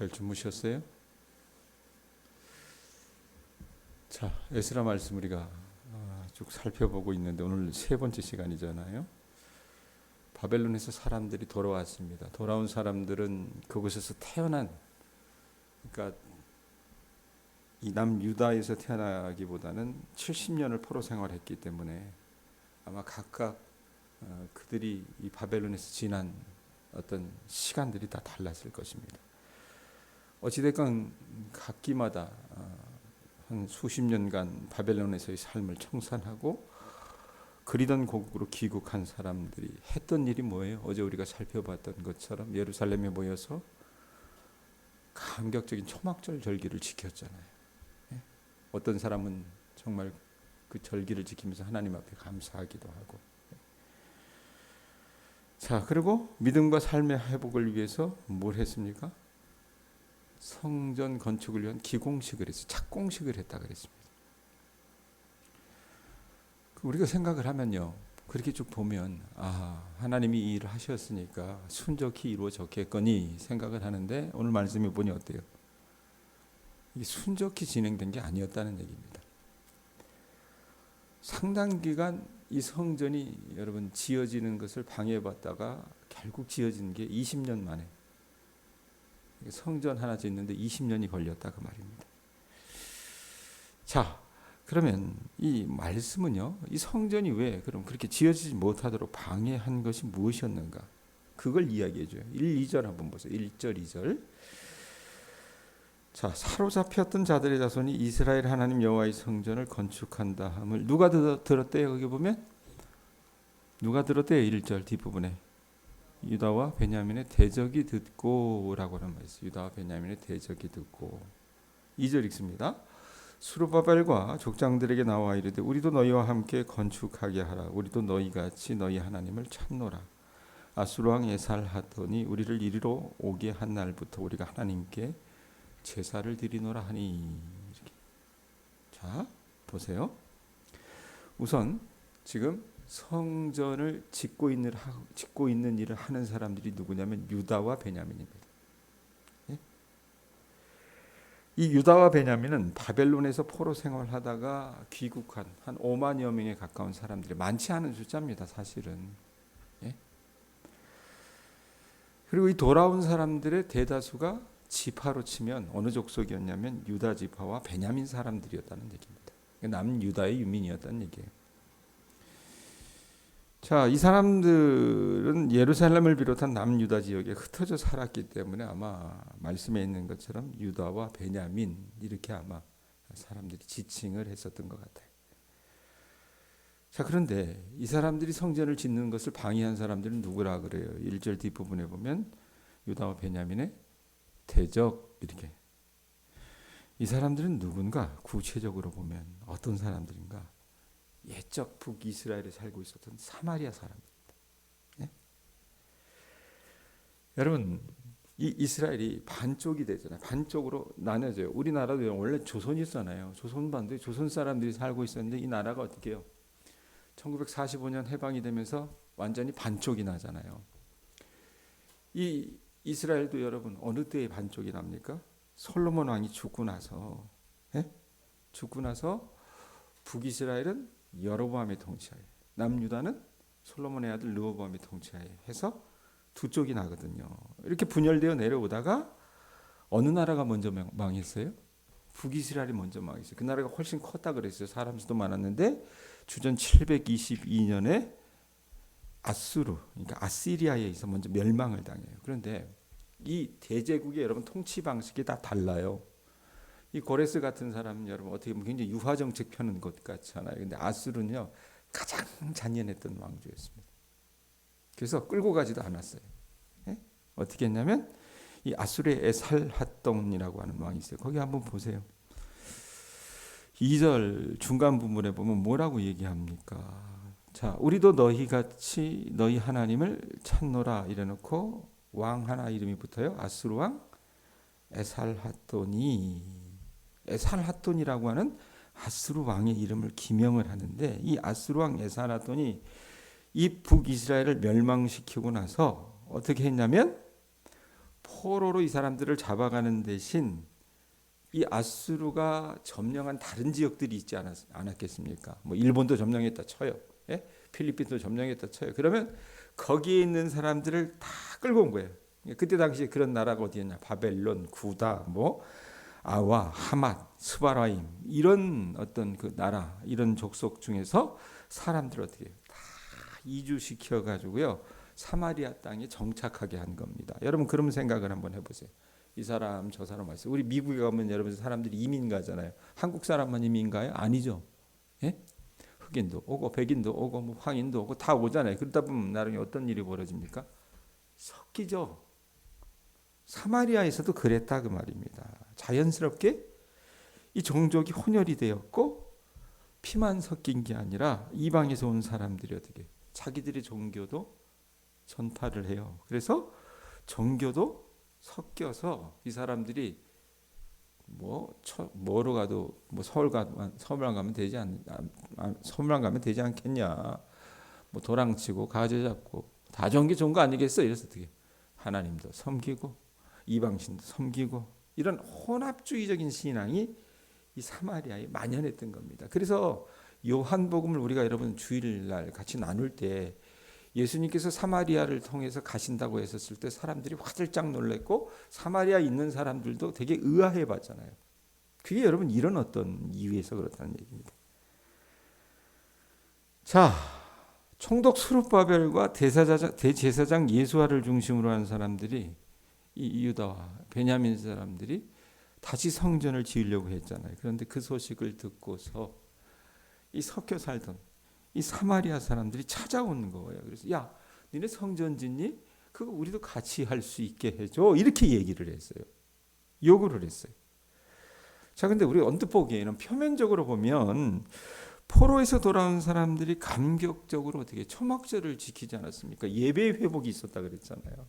잘 주무셨어요? 자, 에스라 말씀 우리가 아, 쭉 살펴보고 있는데 오늘 세 번째 시간이잖아요. 바벨론에서 사람들이 돌아왔습니다. 돌아온 사람들은 그곳에서 태어난 그러니까 이 남유다에서 태어나기보다는 70년을 포로 생활했기 때문에 아마 각각 어, 그들이 이 바벨론에서 지난 어떤 시간들이 다 달랐을 것입니다. 어찌됐건 각기마다 어, 한 수십 년간 바벨론에서의 삶을 청산하고 그리던 고국으로 귀국한 사람들이 했던 일이 뭐예요? 어제 우리가 살펴봤던 것처럼 예루살렘에 모여서 감격적인 초막절 절기를 지켰잖아요. 예? 어떤 사람은 정말 그 절기를 지키면서 하나님 앞에 감사하기도 하고. 자, 그리고 믿음과 삶의 회복을 위해서 뭘 했습니까? 성전 건축을 위한 기공식을 했어요. 착공식을 했다 그랬습니다. 그 우리가 생각을 하면요. 그렇게 쭉 보면 아 하나님이 이 일을 하셨으니까 순적히 이루어졌겠거니 생각을 하는데 오늘 말씀해 보니 어때요? 이게 순적히 진행된 게 아니었다는 얘기입니다. 상당 기간 이 성전이 여러분 지어지는 것을 방해받다가 결국 지어진 게 20년 만에 성전 하나 짓는데 20년이 걸렸다 그 말입니다. 자, 그러면 이 말씀은요, 이 성전이 왜 그럼 그렇게 지어지지 못하도록 방해한 것이 무엇이었는가? 그걸 이야기해 줘요. 1, 2절 한번 보세요. 1절, 2절. 자, 사로잡혔던 자들의 자손이 이스라엘 하나님 여호와의 성전을 건축한다 함을 누가 들었대요? 거기 보면 누가 들었대요? 1절 뒷부분에. 유다와 베냐민의 대적이 듣고라고 하는 말씀. 유다와 베냐민의 대적이 듣고. 2절 읽습니다. 수르바벨과 족장들에게 나와 이르되 우리도 너희와 함께 건축하게 하라. 우리도 너희 같이 너희 하나님을 찾노라. 아수르 왕 예살하더니 우리를 이리로 오게 한 날부터 우리가 하나님께 제사를 드리노라 하니. 자, 보세요. 우선 지금 성전을 짓고 있는 짓고 있는 일을 하는 사람들이 누구냐면 유다와 베냐민입니다. 예? 이 유다와 베냐민은 바벨론에서 포로 생활하다가 귀국한 한 5만여 명에 가까운 사람들이 많지 않은 숫자입니다. 사실은. 예? 그리고 이 돌아온 사람들의 대다수가 지파로 치면 어느 족속이었냐면 유다 지파와 베냐민 사람들이었다는 얘기입니다. 남 유다의 유민이었다는 얘기예요. 자, 이 사람들은 예루살렘을 비롯한 남유다 지역에 흩어져 살았기 때문에 아마 말씀에 있는 것처럼 유다와 베냐민 이렇게 아마 사람들이 지칭을 했었던 것 같아요. 자, 그런데 이 사람들이 성전을 짓는 것을 방해한 사람들은 누구라 그래요? 1절 뒷부분에 보면 유다와 베냐민의 대적 이렇게 이 사람들은 누군가 구체적으로 보면 어떤 사람들인가? 옛적 북이스라엘에 살고 있었던 사마리아 사람입니다. 네? 여러분 이 이스라엘이 반쪽이 되잖아요. 반쪽으로 나눠져요. 우리나라도 원래 조선이 있잖아요. 조선 반도에 조선 사람들이 살고 있었는데 이 나라가 어떻게 해요? 1945년 해방이 되면서 완전히 반쪽이 나잖아요. 이 이스라엘도 여러분 어느 때에 반쪽이 납니까? 솔로몬 왕이 죽고 나서 예? 죽고 나서 북이스라엘은 여로보암의 통치하에 남유다는 솔로몬의 아들 르호보암의 통치하에 해서 두 쪽이 나거든요. 이렇게 분열되어 내려오다가 어느 나라가 먼저 망했어요? 북이스라엘이 먼저 망했어요. 그 나라가 훨씬 컸다 그랬어요. 사람 수도 많았는데 주전 722년에 아수르, 그러니까 아시리아에 의해서 먼저 멸망을 당해요. 그런데 이 대제국의 여러분 통치 방식이 다 달라요. 이 고레스 같은 사람은 여러분 어떻게 보면 굉장히 유화 정책 펴는 것 같잖아요. 근데 아수르는요 가장 잔인했던 왕조였습니다. 그래서 끌고 가지도 않았어요. 예? 어떻게 했냐면 이 아수르의 에살핫동이라고 하는 왕이 있어요. 거기 한번 보세요. 2절 중간 부분에 보면 뭐라고 얘기합니까? 자, 우리도 너희 같이 너희 하나님을 찾노라 이래 놓고 왕 하나 이름이 붙어요. 아수르 왕 에살핫돈이 에살핫돈이라고 하는 아스루 왕의 이름을 기명을 하는데 이 아스루 왕 에살핫돈이 이 북이스라엘을 멸망시키고 나서 어떻게 했냐면 포로로 이 사람들을 잡아가는 대신 이 아수르가 점령한 다른 지역들이 있지 않았, 않았겠습니까? 뭐 일본도 점령했다 쳐요. 예? 필리핀도 점령했다 쳐요. 그러면 거기에 있는 사람들을 다 끌고 온 거예요. 그때 당시에 그런 나라가 어디였냐? 바벨론, 구다, 뭐 아와, 하맛, 스바라임 이런 어떤 그 나라 이런 족속 중에서 사람들 어떻게? 다 이주시켜 가지고요. 사마리아 땅에 정착하게 한 겁니다. 여러분 그런 생각을 한번 해보세요. 이 사람 저 사람 왔어요. 우리 미국에 가면 여러분 사람들이 이민 가잖아요. 한국 사람만 이민 가요? 아니죠. 예? 흑인도 오고 백인도 오고 뭐 황인도 오고 다 오잖아요. 그러다 보면 나중에 어떤 일이 벌어집니까? 섞이죠. 사마리아에서도 그랬다 그 말입니다. 자연스럽게 이 종족이 혼혈이 되었고 피만 섞인 게 아니라 이방에서 온 사람들이 어떻게 자기들의 종교도 전파를 해요. 그래서 종교도 섞여서 이 사람들이 뭐 처, 뭐로 가도 뭐 서울 가만 서울만 가면 되지 않 아, 서울만 가면 되지 않겠냐. 뭐 도랑치고 가재 잡고 다게 좋은 거 아니겠어? 이래서 어떻게 하나님도 섬기고 이방신도 섬기고 이런 혼합주의적인 신앙이 이 사마리아에 만연했던 겁니다. 그래서 요한복음을 우리가 여러분 주일날 같이 나눌 때 예수님께서 사마리아를 통해서 가신다고 했었을 때 사람들이 화들짝 놀랐고 사마리아 있는 사람들도 되게 의아해 봤잖아요. 그게 여러분 이런 어떤 이유에서 그렇다는 얘기입니다. 자, 총독 수르바벨과 대사장, 대제사장 예수아를 중심으로 한 사람들이 이 유다와 베냐민 사람들이 다시 성전을 지으려고 했잖아요. 그런데 그 소식을 듣고서 이 섞여 살던 이 사마리아 사람들이 찾아오는 거예요. 그래서 야, 니네 성전 짓니? 그거 우리도 같이 할 수 있게 해줘. 이렇게 얘기를 했어요. 요구를 했어요. 자, 근데 우리 언뜻 보기에는 표면적으로 보면 포로에서 돌아온 사람들이 감격적으로 어떻게 초막절을 지키지 않았습니까? 예배 회복이 있었다 그랬잖아요.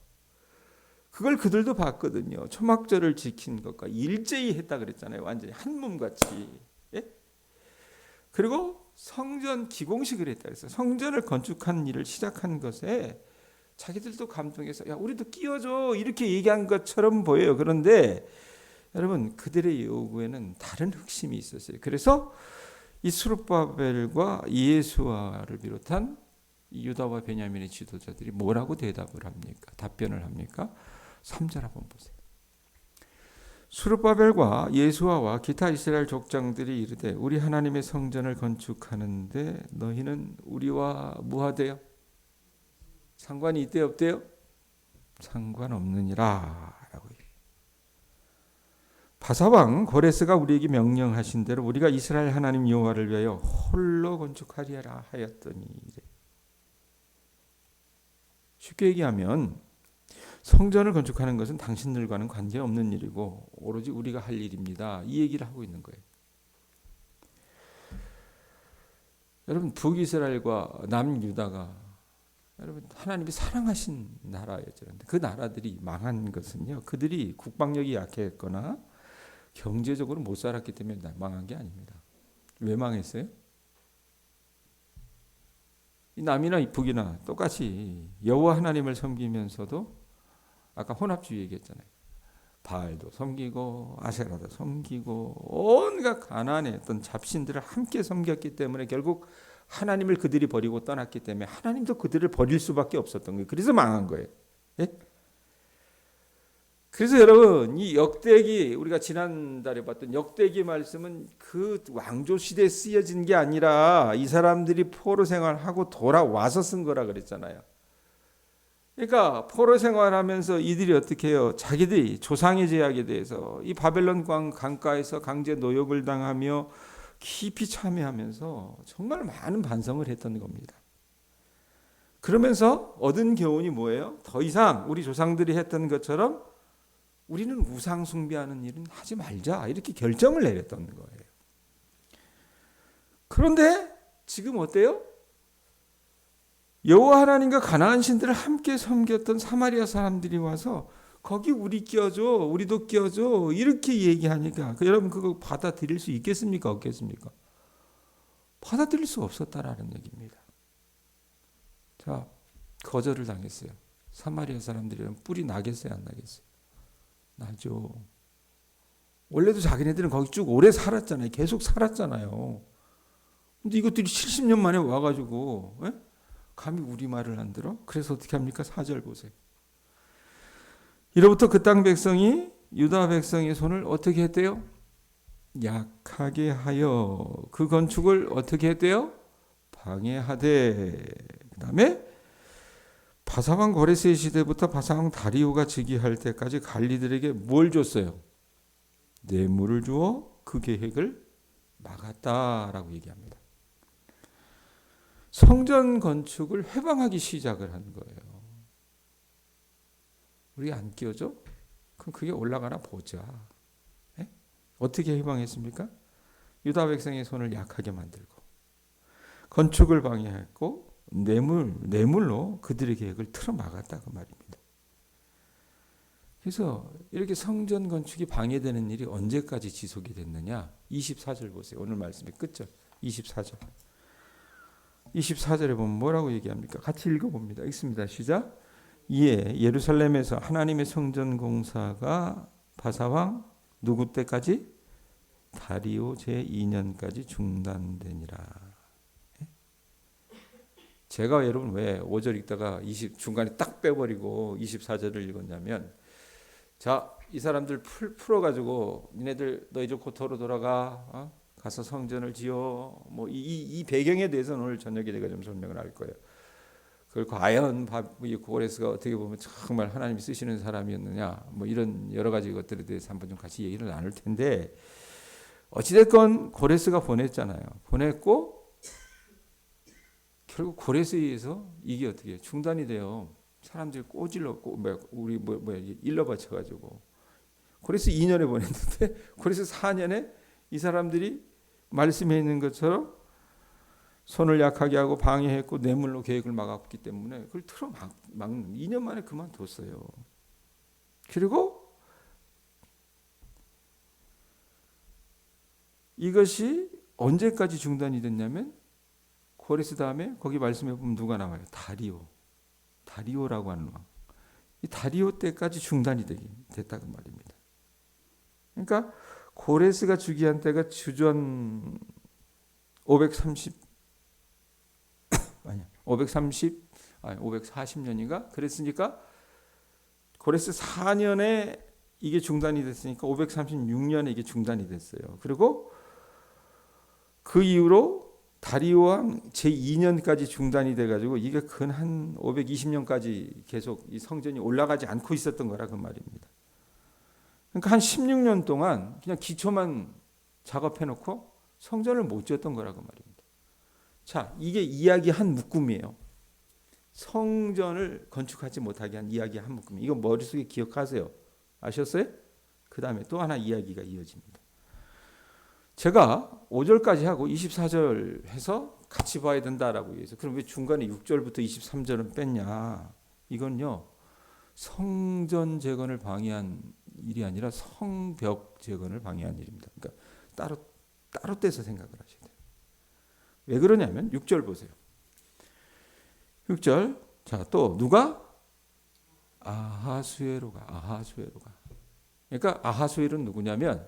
그걸 그들도 봤거든요. 초막절을 지킨 것과 일제히 했다 그랬잖아요. 완전히 한 몸같이. 예? 그리고 성전 기공식을 했다 그랬어요. 성전을 건축한 일을 시작한 것에 자기들도 감동해서 야 우리도 끼워줘 이렇게 얘기한 것처럼 보여요. 그런데 여러분 그들의 요구에는 다른 흑심이 있었어요. 그래서 이 수르바벨과 예수아를 비롯한 유다와 베냐민의 지도자들이 뭐라고 대답을 합니까? 답변을 합니까? 3절 한번 보세요. 수르바벨과 예수아와 기타 이스라엘 족장들이 이르되 우리 하나님의 성전을 건축하는데 너희는 우리와 무하되요? 상관이 있대 없대요? 상관없느니라 바사왕 고레스가 우리에게 명령하신 대로 우리가 이스라엘 하나님 여호와를 위하여 홀로 건축하리라 하였더니 쉽게 얘기하면 성전을 건축하는 것은 당신들과는 관계없는 일이고 오로지 우리가 할 일입니다. 이 얘기를 하고 있는 거예요. 여러분 북이스라엘과 남유다가 여러분 하나님이 사랑하신 나라였죠. 그 나라들이 망한 것은요. 그들이 국방력이 약했거나 경제적으로 못 살았기 때문에 망한 게 아닙니다. 왜 망했어요? 남이나 북이나 똑같이 여호와 하나님을 섬기면서도 아까 혼합주의 얘기했잖아요. 바알도 섬기고 아세라도 섬기고 온갖 가난의 어떤 잡신들을 함께 섬겼기 때문에 결국 하나님을 그들이 버리고 떠났기 때문에 하나님도 그들을 버릴 수밖에 없었던 거예요. 그래서 망한 거예요. 예? 그래서 여러분 이 역대기 우리가 지난달에 봤던 역대기 말씀은 그 왕조 시대에 쓰여진 게 아니라 이 사람들이 포로 생활하고 돌아와서 쓴 거라 그랬잖아요. 그러니까 포로 생활하면서 이들이 어떻게 해요? 자기들이 조상의 제약에 대해서 이 바벨론 강가에서 강제 노역을 당하며 깊이 참여하면서 정말 많은 반성을 했던 겁니다. 그러면서 얻은 교훈이 뭐예요? 더 이상 우리 조상들이 했던 것처럼 우리는 우상 숭배하는 일은 하지 말자 이렇게 결정을 내렸던 거예요. 그런데 지금 어때요? 여호와 하나님과 가나안 신들을 함께 섬겼던 사마리아 사람들이 와서 거기 우리 끼워줘, 우리도 끼워줘 이렇게 얘기하니까 그 여러분 그거 받아들일 수 있겠습니까, 없겠습니까? 받아들일 수 없었다라는 얘기입니다. 자, 거절을 당했어요. 사마리아 사람들이랑 뿔이 나겠어요, 안 나겠어요? 나죠. 원래도 자기네들은 거기 쭉 오래 살았잖아요. 계속 살았잖아요. 근데 이것들이 70년 만에 와가지고 예? 감히 우리 말을 안 들어? 그래서 어떻게 합니까? 4절 보세요. 이로부터 그 땅 백성이 유다 백성의 손을 어떻게 했대요? 약하게 하여 그 건축을 어떻게 했대요? 방해하되 그 다음에 바사왕 고레스의 시대부터 바사왕 다리오가 즉위할 때까지 관리들에게 뭘 줬어요? 뇌물을 주어 그 계획을 막았다라고 얘기합니다. 성전 건축을 회방하기 시작을 한 거예요. 우리 안 끼워줘? 그럼 그게 올라가나 보자. 예? 어떻게 회방했습니까? 유다 백성의 손을 약하게 만들고 건축을 방해했고 뇌물 뇌물로 그들의 계획을 틀어 막았다 그 말입니다. 그래서 이렇게 성전 건축이 방해되는 일이 언제까지 지속이 됐느냐? 24절 보세요. 오늘 말씀의 끝절 24절. 24절에 보면 뭐라고 얘기합니까? 같이 읽어봅니다. 읽습니다. 시작. 이에 예루살렘에서 하나님의 성전 공사가 바사왕 누구 때까지? 다리오 제 2년까지 중단되니라. 예? 제가 여러분 왜 5절 읽다가 20 중간에 딱 빼버리고 24절을 읽었냐면 자, 이 사람들 풀, 풀어가지고 니네들 너희 집 고토로 돌아가 어? 가서 성전을 지어 뭐이 이 배경에 대해서는 오늘 저녁에 내가 좀 설명을 할 거예요. 그걸 과연 이 고레스가 어떻게 보면 정말 하나님이 쓰시는 사람이었느냐 뭐 이런 여러 가지 것들에 대해서 한번 좀 같이 얘기를 나눌 텐데 어찌됐건 고레스가 보냈잖아요. 보냈고 결국 고레스에 의해서 이게 어떻게 중단이 돼요. 사람들이 꼬질렀고 뭐 우리 뭐, 뭐 일러 바쳐가지고 고레스 2년에 보냈는데 고레스 4년에 이 사람들이 말씀해 있는 것처럼 손을 약하게 하고 방해했고 뇌물로 계획을 막았기 때문에 그걸 틀어 막, 막는 2년 만에 그만뒀어요. 그리고 이것이 언제까지 중단이 됐냐면 고레스 다음에 거기 말씀해 보면 누가 나와요? 다리오. 다리오라고 하는 왕. 이 다리오 때까지 중단이 되긴 됐다고 말입니다. 그러니까 고레스가 즉위한 때가 주전 530 아니야. 530 아니 540년인가? 그랬으니까 고레스 4년에 이게 중단이 됐으니까 536년에 이게 중단이 됐어요. 그리고 그 이후로 다리오 왕 제2년까지 중단이 돼 가지고 이게 근 한 520년까지 계속 이 성전이 올라가지 않고 있었던 거라 그 말입니다. 그러니까 한 16년 동안 그냥 기초만 작업해 놓고 성전을 못 지었던 거라고 말입니다. 자, 이게 이야기 한 묶음이에요. 성전을 건축하지 못하게 한 이야기 한 묶음. 이거 머릿속에 기억하세요. 아셨어요? 그 다음에 또 하나 이야기가 이어집니다. 제가 5절까지 하고 24절 해서 같이 봐야 된다라고 해서 그럼 왜 중간에 6절부터 23절은 뺐냐? 이건요. 성전 재건을 방해한 일이 아니라 성벽 재건을 방해한 일입니다. 그러니까 따로 따로 떼서 생각을 하셔야 돼요. 왜 그러냐면 6절 보세요. 6절 자 또 누가 아하수에로가 아하수에로가 그러니까 아하수엘은 누구냐면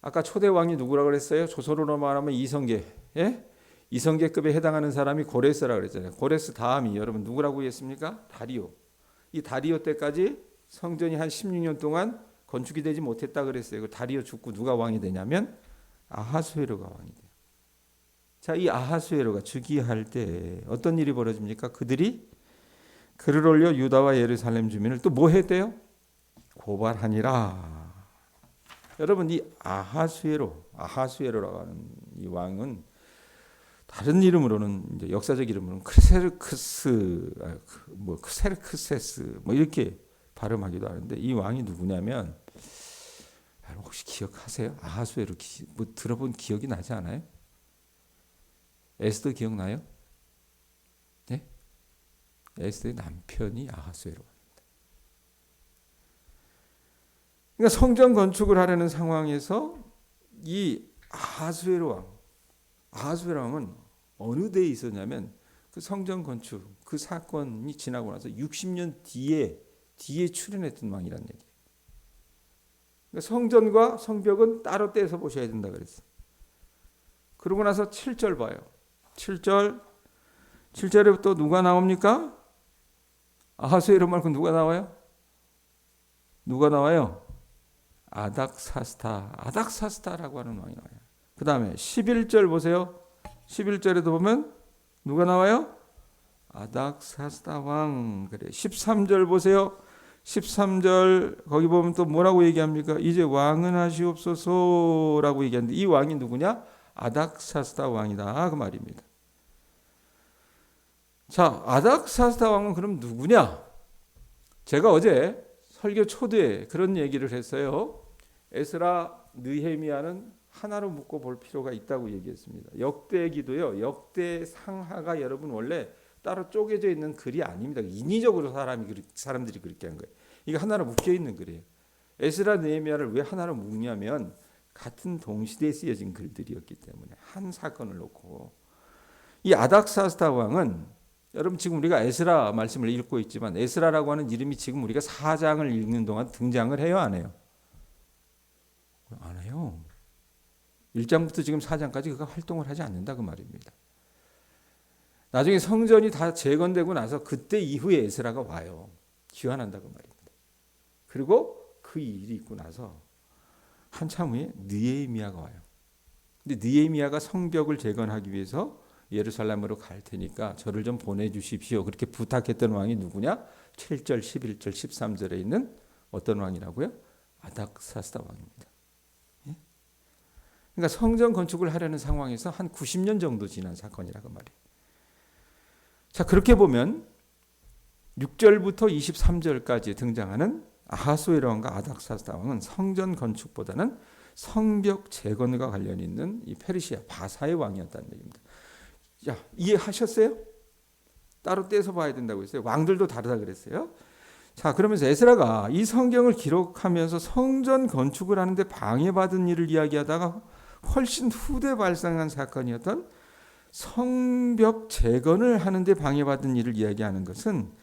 아까 초대 왕이 누구라 그랬어요? 조선으로 말하면 이성계 예? 이성계급에 해당하는 사람이 고레스라 그랬잖아요. 고레스 다음이 여러분 누구라고 했습니까? 다리오. 이 다리오 때까지 성전이 한 16년 동안 건축이 되지 못했다 그랬어요. 그 다리오 죽고 누가 왕이 되냐면 아하수에로가 왕이 돼요. 자, 이 아하수에로가 즉위할 때 어떤 일이 벌어집니까? 그들이 글을 올려 유다와 예루살렘 주민을 또 뭐 했대요? 고발하니라. 여러분 이 아하수에로, 아하수에로라고 하는 이 왕은 다른 이름으로는 이제 역사적 이름으로는 크세르크스, 아, 그뭐 크세르크세스 뭐 이렇게 발음하기도 하는데 이 왕이 누구냐면 혹시 기억하세요? 아하수에로 뭐 들어본 기억이 나지 않아요? 에스더 기억나요? 네? 에스더의 남편이 아하수에로입니다. 그러니까 성전 건축을 하려는 상황에서 이 아하수에로 왕, 아하수에로 왕은 어느 데에 있었냐면 그 성전 건축 그 사건이 지나고 나서 60년 뒤에 뒤에 출현했던 왕이란 얘기예요. 그러니까 성전과 성벽은 따로 떼서 보셔야 된다 그랬어. 그러고 나서 7절 봐요. 7절 7절에 또 누가 나옵니까? 아하수에로 말고 누가 나와요? 누가 나와요? 아닥사스타. 아닥사스타라고 하는 왕이 나와요. 그 다음에 11절 보세요. 11절에도 보면 누가 나와요? 아닥사스타 왕. 그래. 13절 보세요. 13절 거기 보면 또 뭐라고 얘기합니까? 이제 왕은 하시옵소서라고 얘기하는데 이 왕이 누구냐? 아닥사스다 왕이다 그 말입니다. 자, 아닥사스다 왕은 그럼 누구냐? 제가 어제 설교 초대에 그런 얘기를 했어요. 에스라 느헤미야는 하나로 묶어 볼 필요가 있다고 얘기했습니다. 역대기도요. 역대 상하가 여러분 원래 따로 쪼개져 있는 글이 아닙니다. 인위적으로 사람이 사람들이 그렇게 한 거예요. 이게 하나로 묶여 있는 글이에요. 에스라 느헤미야를 왜 하나로 묶냐면 같은 동시대에 쓰여진 글들이었기 때문에 한 사건을 놓고 이 아닥사스다 왕은 여러분 지금 우리가 에스라 말씀을 읽고 있지만 에스라라고 하는 이름이 지금 우리가 사장을 읽는 동안 등장을 해요 안 해요? 안 해요. 1장부터 지금 4장까지 그가 활동을 하지 않는다 그 말입니다. 나중에 성전이 다 재건되고 나서 그때 이후에 에스라가 와요. 귀환한다 그 말입니다. 그리고 그 일이 있고 나서 한참 후에 느에미아가 와요. 근데 느에미아가 성벽을 재건하기 위해서 예루살렘으로 갈 테니까 저를 좀 보내주십시오. 그렇게 부탁했던 왕이 누구냐? 7절, 11절, 13절에 있는 어떤 왕이라고요? 아닥사스다 왕입니다. 예? 그러니까 성전 건축을 하려는 상황에서 한 90년 정도 지난 사건이라고 말이에요. 자, 그렇게 보면 6절부터 23절까지 등장하는 아하수에르왕과 아닥사스다 왕은 성전 건축보다는 성벽 재건과 관련 있는 이 페르시아 바사의 왕이었다는 얘기입니다. 자, 이해하셨어요? 따로 떼서 봐야 된다고 했어요. 왕들도 다르다 그랬어요. 자, 그러면서 에스라가 이 성경을 기록하면서 성전 건축을 하는데 방해받은 일을 이야기하다가 훨씬 후대 발생한 사건이었던 성벽 재건을 하는데 방해받은 일을 이야기하는 것은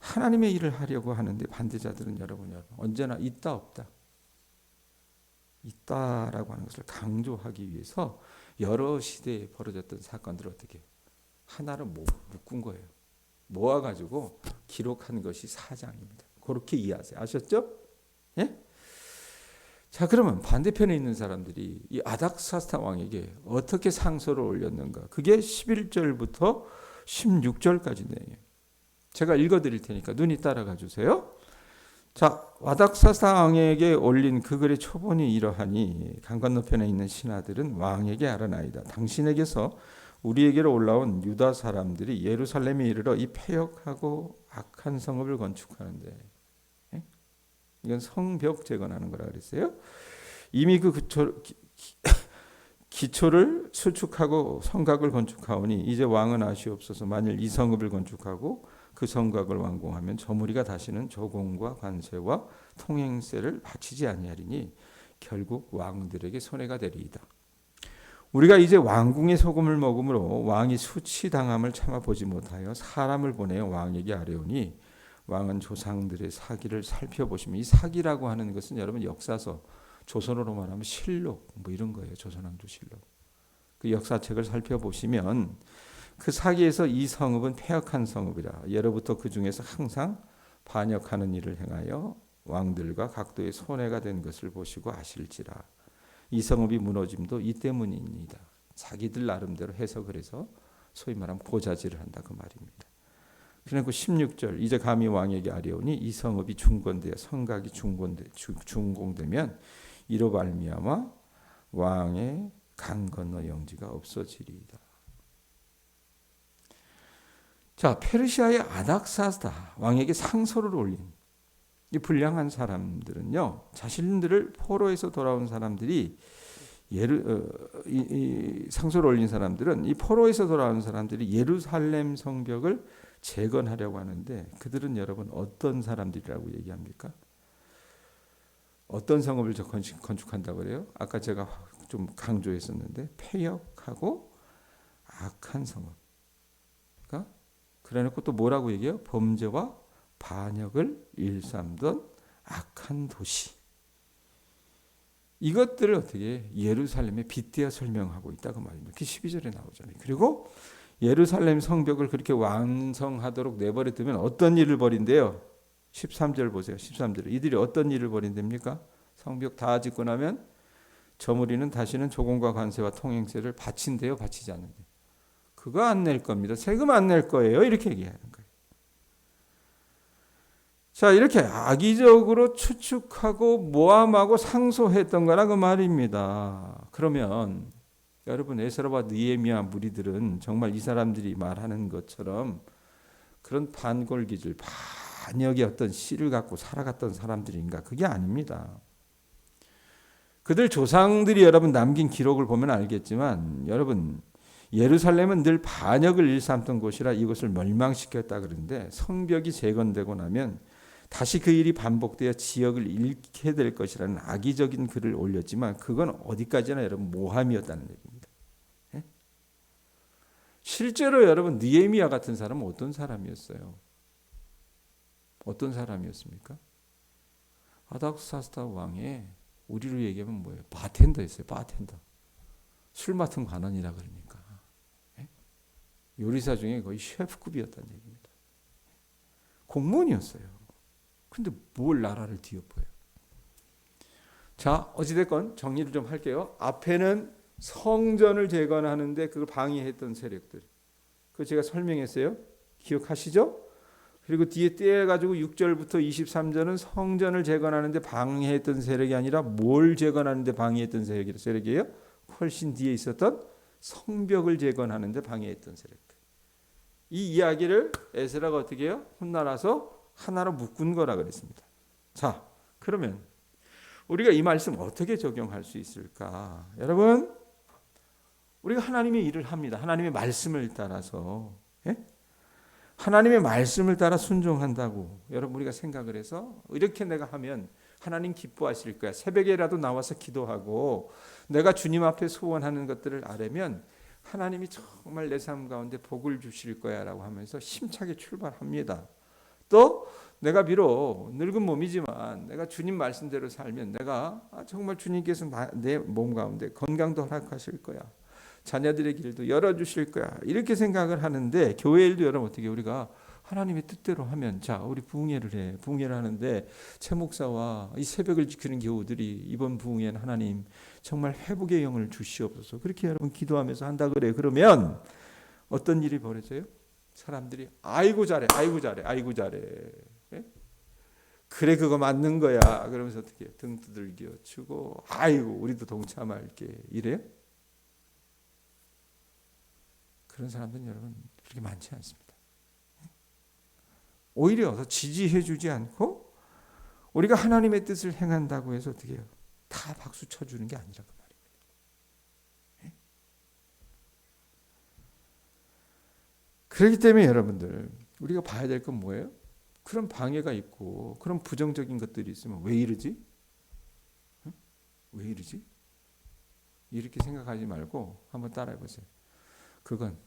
하나님의 일을 하려고 하는데 반대자들은 여러분 여러분 언제나 있다 없다 있다라고 하는 것을 강조하기 위해서 여러 시대에 벌어졌던 사건들을 어떻게 하나로 묶은 거예요. 모아가지고 기록한 것이 사장입니다. 그렇게 이해하세요. 아셨죠? 예? 자 그러면 반대편에 있는 사람들이 이 아닥사스타 왕에게 어떻게 상소를 올렸는가? 그게 11절부터 16절까지 내용. 제가 읽어 드릴 테니까 눈이 따라가 주세요. 자, 와닥사사 왕에게 올린 그 글의 초본이 이러하니 강 건너편에 있는 신하들은 왕에게 알아나이다. 당신에게서 우리에게로 올라온 유다 사람들이 예루살렘에 이르러 이 폐역하고 악한 성읍을 건축하는데 예? 이건 성벽 재건하는 거라 그랬어요. 이미 그 기초, 기초를 수축하고 성곽을 건축하오니 이제 왕은 아시옵소서 만일 이 성읍을 건축하고 그 성곽을 완공하면 저 무리가 다시는 조공과 관세와 통행세를 바치지 아니하리니 결국 왕들에게 손해가 되리이다. 우리가 이제 왕궁의 소금을 먹음으로 왕이 수치당함을 참아 보지 못하여 사람을 보내어 왕에게 아뢰오니 왕은 조상들의 사기를 살펴보시면 이 사기라고 하는 것은 여러분 역사서 조선어로 말하면 실록 뭐 이런 거예요. 조선왕조 실록. 그 역사책을 살펴보시면 그 사기에서 이 성읍은 폐역한 성읍이라 예로부터 그 중에서 항상 반역하는 일을 행하여 왕들과 각도의 손해가 된 것을 보시고 아실지라 이 성읍이 무너짐도 이 때문입니다. 자기들 나름대로 해석을 해서 소위 말하면 고자질을 한다 그 말입니다. 그리고 16절 이제 감히 왕에게 아뢰오니 이 성읍이 중건되어 성각이 중건되 중공되면 이로 말미암아 왕의 강 건너 영지가 없어지리이다. 자, 페르시아의 아닥사스다 왕에게 상소를 올린 이 불량한 사람들은요, 자신들을 포로에서 돌아온 사람들이 예루, 어, 이, 이 상소를 올린 사람들은 이 포로에서 돌아온 사람들이 예루살렘 성벽을 재건하려고 하는데 그들은 여러분 어떤 사람들이라고 얘기합니까? 어떤 성읍을 건축, 건축한다고 그래요? 아까 제가 좀 강조했었는데 폐역하고 악한 성읍. 그래놓고 또 뭐라고 얘기해요? 범죄와 반역을 일삼던 악한 도시. 이것들을 어떻게 예루살렘에 빗대어 설명하고 있다고 말입니다. 그 12절에 나오잖아요. 그리고 예루살렘 성벽을 그렇게 완성하도록 내버려 두면 어떤 일을 벌인대요? 13절 보세요. 13절. 이들이 어떤 일을 벌인답니까? 성벽 다 짓고 나면 저무리는 다시는 조공과 관세와 통행세를 바친대요, 바치지 않는데. 그거 안 낼 겁니다. 세금 안 낼 거예요. 이렇게 얘기하는 거예요. 자, 이렇게 악의적으로 추측하고 모함하고 상소했던 거라 그 말입니다. 그러면 여러분 에스라와 느헤미야 무리들은 정말 이 사람들이 말하는 것처럼 그런 반골기질, 반역의 어떤 씨를 갖고 살아갔던 사람들인가? 그게 아닙니다. 그들 조상들이 여러분 남긴 기록을 보면 알겠지만 여러분 예루살렘은 늘 반역을 일삼던 곳이라 이곳을 멸망시켰다 그러는데 성벽이 재건되고 나면 다시 그 일이 반복되어 지역을 잃게 될 것이라는 악의적인 글을 올렸지만 그건 어디까지나 여러분 모함이었다는 얘기입니다. 예? 실제로 여러분 느헤미야 같은 사람은 어떤 사람이었어요? 어떤 사람이었습니까? 아닥사스다 왕의 우리로 얘기하면 뭐예요? 바텐더였어요. 바텐더. 술 맡은 관원이라 그러니까. 예? 요리사 중에 거의 셰프급이었다는 얘기입니다. 공무원이었어요. 근데 뭘 나라를 뒤엎어요? 자, 어찌됐건 정리를 좀 할게요. 앞에는 성전을 재건하는데 그걸 방해했던 세력들. 그 제가 설명했어요. 기억하시죠? 그리고 뒤에 떼가지고 6절부터 23절은 성전을 재건하는데 방해했던 세력이 아니라 뭘 재건하는데 방해했던 세력이, 세력이에요? 훨씬 뒤에 있었던 성벽을 재건하는데 방해했던 세력들. 이 이야기를 에스라가 어떻게 해요? 훗날아서 하나로 묶은 거라 그랬습니다. 자, 그러면 우리가 이 말씀 어떻게 적용할 수 있을까? 여러분, 우리가 하나님의 일을 합니다. 하나님의 말씀을 따라서. 예? 하나님의 말씀을 따라 순종한다고 여러분 우리가 생각을 해서 이렇게 내가 하면 하나님 기뻐하실 거야. 새벽에라도 나와서 기도하고 내가 주님 앞에 소원하는 것들을 아뢰면 하나님이 정말 내 삶 가운데 복을 주실 거야라고 하면서 힘차게 출발합니다. 또 내가 비록 늙은 몸이지만 내가 주님 말씀대로 살면 내가 정말 주님께서 내 몸 가운데 건강도 허락하실 거야. 자녀들의 길도 열어주실 거야. 이렇게 생각을 하는데 교회 일도 여러분 어떻게 우리가 하나님의 뜻대로 하면 자 우리 부흥회를 해 부흥회를 하는데 최 목사와 이 새벽을 지키는 교우들이 이번 부흥회는 하나님 정말 회복의 영을 주시옵소서 그렇게 여러분 기도하면서 한다 그래 그러면 어떤 일이 벌어져요? 사람들이 아이고 잘해 아이고 잘해 아이고 잘해 예? 그래 그거 맞는 거야 그러면서 어떻게 등 두들겨 치고 아이고 우리도 동참할게 이래요? 그런 사람들은 여러분 그렇게 많지 않습니다. 오히려 더 지지해 주지 않고 우리가 하나님의 뜻을 행한다고 해서 어떻게? 다 박수 쳐주는 게 아니라 그 말입니다. 예? 그렇기 때문에 여러분들 우리가 봐야 될 건 뭐예요? 그런 방해가 있고 그런 부정적인 것들이 있으면 왜 이러지? 왜 이러지? 이렇게 생각하지 말고 한번 따라해 보세요. 그건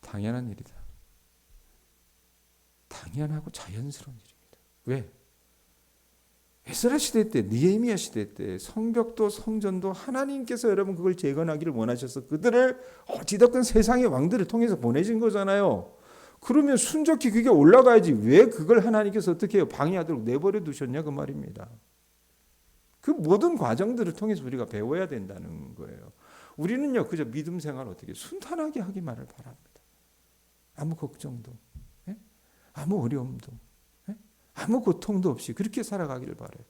당연한 일이다. 당연하고 자연스러운 일입니다. 왜? 에스라 시대 때, 니에미아 시대 때 성벽도 성전도 하나님께서 여러분 그걸 재건하기를 원하셔서 그들을 어찌됐든 세상의 왕들을 통해서 보내신 거잖아요. 그러면 순적히 그게 올라가야지 왜 그걸 하나님께서 어떻게 해요? 방해하도록 내버려 두셨냐 그 말입니다. 그 모든 과정들을 통해서 우리가 배워야 된다는 거예요. 우리는요 그저 믿음 생활 어떻게 순탄하게 하기만을 바랍니다. 아무 걱정도, 예? 아무 어려움도, 예? 아무 고통도 없이 그렇게 살아가기를 바래요.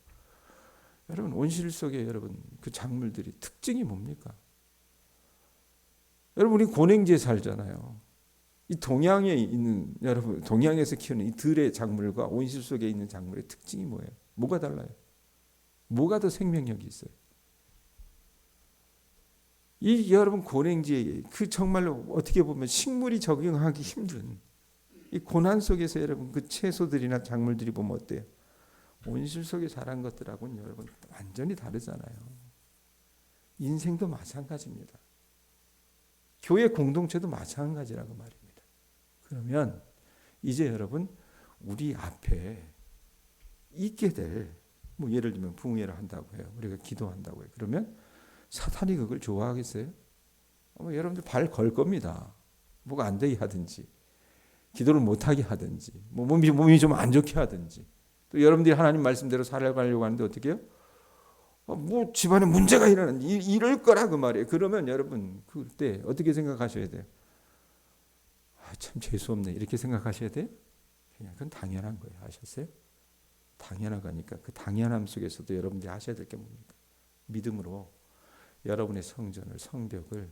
여러분 온실 속에 여러분 그 작물들이 특징이 뭡니까? 여러분 우리 고냉지에 살잖아요. 이 동양에 있는 여러분 동양에서 키우는 이 들의 작물과 온실 속에 있는 작물의 특징이 뭐예요? 뭐가 달라요? 뭐가 더 생명력이 있어요? 이 여러분 고랭지에 그 정말로 어떻게 보면 식물이 적응하기 힘든 이 고난 속에서 여러분 그 채소들이나 작물들이 보면 어때요? 온실 속에 자란 것들하고는 여러분 완전히 다르잖아요. 인생도 마찬가지입니다. 교회 공동체도 마찬가지라고 말입니다. 그러면 이제 여러분 우리 앞에 있게 될 뭐 예를 들면 붕괴를 한다고 해요. 우리가 기도한다고 해요. 그러면 사탄이 그걸 좋아하겠어요? 아마 여러분들 발 걸 겁니다. 뭐가 안 되게 하든지, 기도를 못 하게 하든지, 뭐 몸이 몸이 좀 안 좋게 하든지. 또 여러분들이 하나님 말씀대로 살아가려고 하는데 어떻게 해요? 어, 뭐 집안에 문제가 일어난 이- 이럴 거라 그 말이에요. 그러면 여러분 그때 어떻게 생각하셔야 돼요? 아, 참 재수 없네 이렇게 생각하셔야 돼요? 그냥 그건 당연한 거예요. 아셨어요? 당연한 거니까 그 당연함 속에서도 여러분들이 하셔야 될 게 뭡니까? 믿음으로 여러분의 성전을 성벽을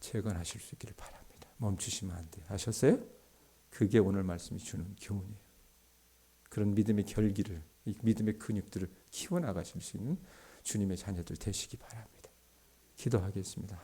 재건하실 수 있기를 바랍니다. 멈추시면 안 돼요. 아셨어요? 그게 오늘 말씀이 주는 교훈이에요. 그런 믿음의 결기를 이 믿음의 근육들을 키워 나가실 수 있는 주님의 자녀들 되시기 바랍니다. 기도하겠습니다.